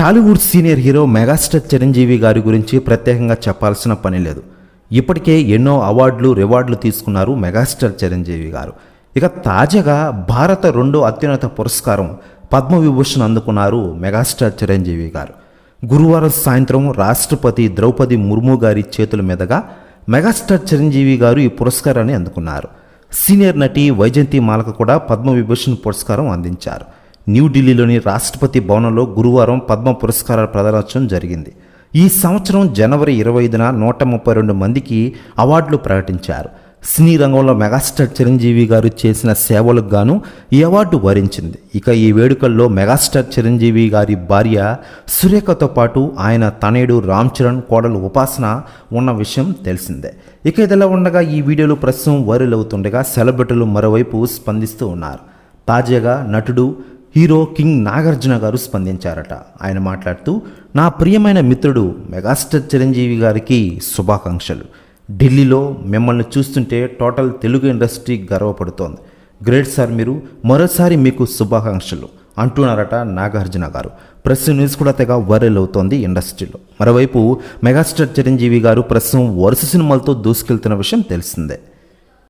Tollywood senior hero megastar Chiranjeevi గారి గురించి ప్రత్యేకంగా చెప్పాల్సిన పని లేదు. ఇప్పటికే ఎన్నో అవార్డులు రివార్డులు తీసుకున్నారు మెగాస్టార్ చిరంజీవి గారు. ఇక తాజాగా భారత రెండో అత్యున్నత పురస్కారం పద్మవిభూషణ్ అందుకున్నారు మెగాస్టార్ చిరంజీవి గారు. గురువారం సాయంత్రం రాష్ట్రపతి ద్రౌపది ముర్ము గారి చేతుల మీదుగా మెగాస్టార్ చిరంజీవి గారు ఈ పురస్కారాన్ని అందుకున్నారు. సీనియర్ నటి వైజయంతి మాలకు కూడా పద్మవిభూషణ్ పురస్కారం అందించారు. న్యూఢిల్లీలోని రాష్ట్రపతి భవనంలో గురువారం పద్మ పురస్కారాల ప్రదానోత్సవం జరిగింది. ఈ సంవత్సరం జనవరి ఇరవై ఐదున నూట ముప్పై రెండు మందికి అవార్డులు ప్రకటించారు. సినీ రంగంలో మెగాస్టార్ చిరంజీవి గారు చేసిన సేవలకు గాను ఈ అవార్డు వరించింది. ఇక ఈ వేడుకల్లో మెగాస్టార్ చిరంజీవి గారి భార్య సురేఖతో పాటు ఆయన తనయుడు రామ్ చరణ్ కోడలు ఉపాసన ఉన్న విషయం తెలిసిందే. ఇక ఇదిలా ఉండగా ఈ వీడియోలు ప్రస్తుతం వైరల్ అవుతుండగా సెలబ్రిటీలు మరోవైపు స్పందిస్తూ ఉన్నారు. తాజాగా నటుడు హీరో కింగ్ నాగార్జున గారు స్పందించారట. ఆయన మాట్లాడుతూ నా ప్రియమైన మిత్రుడు మెగాస్టార్ చిరంజీవి గారికి శుభాకాంక్షలు. ఢిల్లీలో మిమ్మల్ని చూస్తుంటే టోటల్ తెలుగు ఇండస్ట్రీ గర్వపడుతోంది. గ్రేట్ సార్ మీరు మరోసారి మీకు శుభాకాంక్షలు అంటున్నారట నాగార్జున గారు. ప్రెస్ న్యూస్ కూడా తెగ వైరల్ అవుతోంది ఇండస్ట్రీలో. మరోవైపు మెగాస్టార్ చిరంజీవి గారు ప్రస్తుతం వరుస సినిమాలతో దూసుకెళ్తున్న విషయం తెలిసిందే.